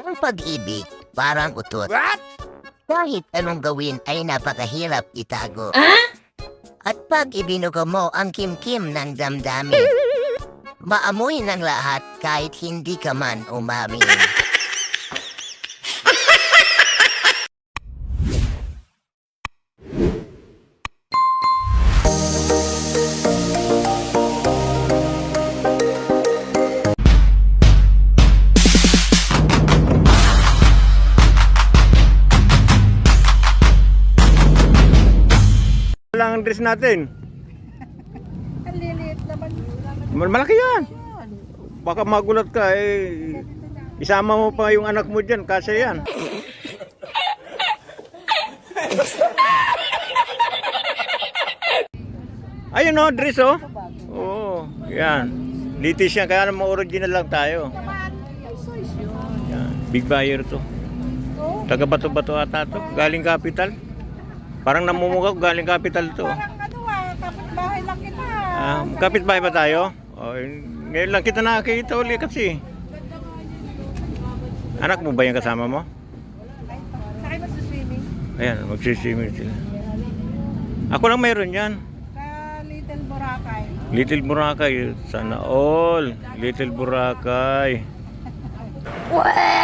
Ang pag-ibig, parang utot. Kahit anong gawin ay napakahirap itago. At pag ibinuga mo ang kim-kim ng damdamin, maamoy ng lahat kahit hindi ka man umamin. Lang ang dress natin. Ang liliit naman. Mal- Malaki yan. Baka magulat ka eh. Isama mo pa yung anak mo dyan, kasi yan. Ayun o, dress oh. Oo, yan. Litis yan, kaya naman original lang tayo. Yan. Big buyer to. Oh, Taga bato-bato ata to. Galing capital. Parang namumukha ko galing capital to. parang ano ah, kapitbahay lang kita. Ah, kapitbahay ba tayo? Oh, ngayon lang kita nakakita uli kasi. Anak mo ba yung kasama mo? Sakay mo sa swimming? Ayan, magsiswimming sila. Ako lang mayroon yan. Sa Little Boracay. Little Boracay, sana all. Little Boracay. Oo,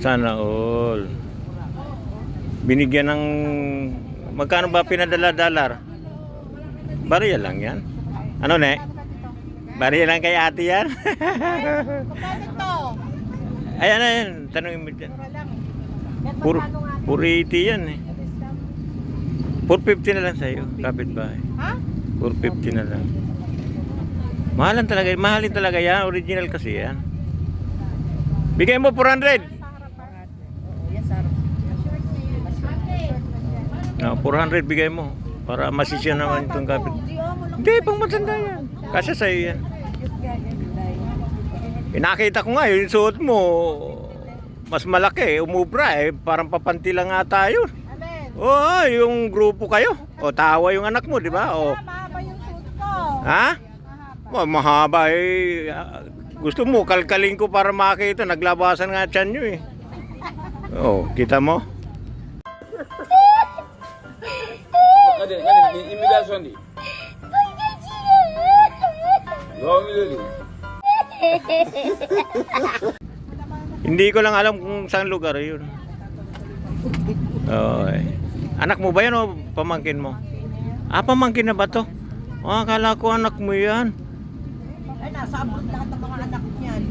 sana all. Binigyan ng... Magkano ba pinadala-dalar? Bariya lang yan. Ano ne? Bariya lang kay ate yan? Magkano to? ayan, ayan. Tanongin mo dyan. Yan Puro, magkano nga? puro 80 yan eh. 450 na lang sa'yo, kapitbahay. Ha? 450 na lang. Mahalan talaga, mahalin talaga yan. Original kasi yan. Bigay mo 400. Sa harapan. Oh, yes, sir. No, 400 bigay mo. Para masisya naman itong kapit. Hindi oh. Hindi, pang matanda yan. Kasi sa'yo yan. Pinakita ko nga, yung suot mo, mas malaki, umubra eh. Parang papanti lang nga tayo. Oo, yung grupo kayo. O, tawa yung anak mo, di ba? O, Ah, mahaba yung suit ko. ha? Mahaba. Oh, mahaba eh. Ah, Gusto mo, kalkalin ko para makita. Naglabasan nga tiyan nyo eh. Oh, kita mo? Hadi imitasyon di. Gawin nila. Hindi ko lang alam kung saan lugar yun. Oh, eh. Anak mo ba yan o pamangkin mo? Ah, pamangkin na ba to? Ah, akala ko anak mo yan. Ay, nasa abot lahat ng mga anak niyan.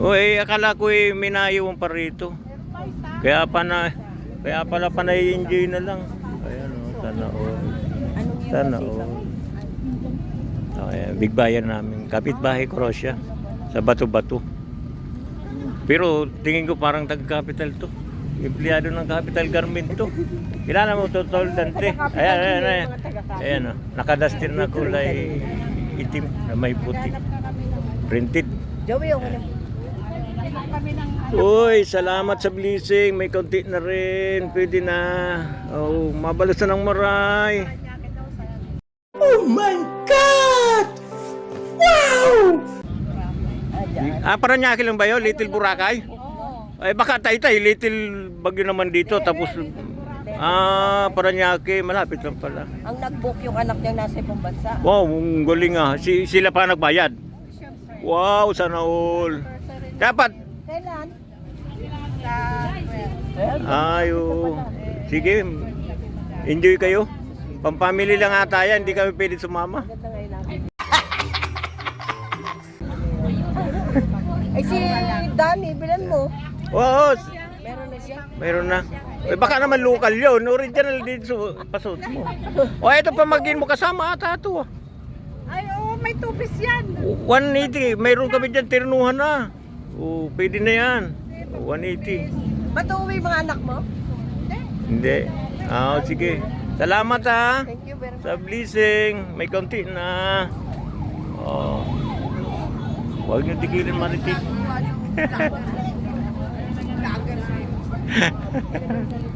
O eh, akala ko eh, minayawan pa rito. Kaya pa na, kaya pala pa na-enjoy na lang. Ayan o, sana all. Sana all. Okay, big bayan namin. Kapitbahay ko siya. Sa Bato-Bato. Pero tingin ko parang taga-capital to. Empleyado ng Capital Garment to. Kilala mo to, Tol Dante? Ayan, ayan, ayan. Ayan o. Nakadastir na kulay itim na may puti. Printed. Joey, ako Uy, salamat sa blessing. May konti na rin. Pwede na. Oh, mabalos na ng maray. Ah, Paranaque lang ba yun? Little Boracay? Ay, baka tay-tay. Little Bagyo naman dito. Tapos, ah, Paranaque. Malapit lang pala. Ang nag-book yung anak niya nasa ibang bansa. Wow, ang galing ah. Si, sila pa nagbayad. Wow, sana all. Dapat. Kailan? Sa... Ay, oo. Sige, enjoy kayo. Pampamily lang ata yan. Hindi kami pwede sumama. Ay si Danny, bilan mo. Oo, Meron na siya. Mayroon na. Eh, baka naman local yun. Original din so, pasot mo. O, ito pamagin mo kasama ata ito. Ay, oo, may tupis yan. 180. Mayroon kami dyan, tinunuhan na. O, pwede na yan. O, 180. Ba't uuwi mga anak mo? Hindi. Ah, sige. Salamat ha. Thank you very much. Sa blessing. May konti na. Oh. Huwag niyo tigilin maritis.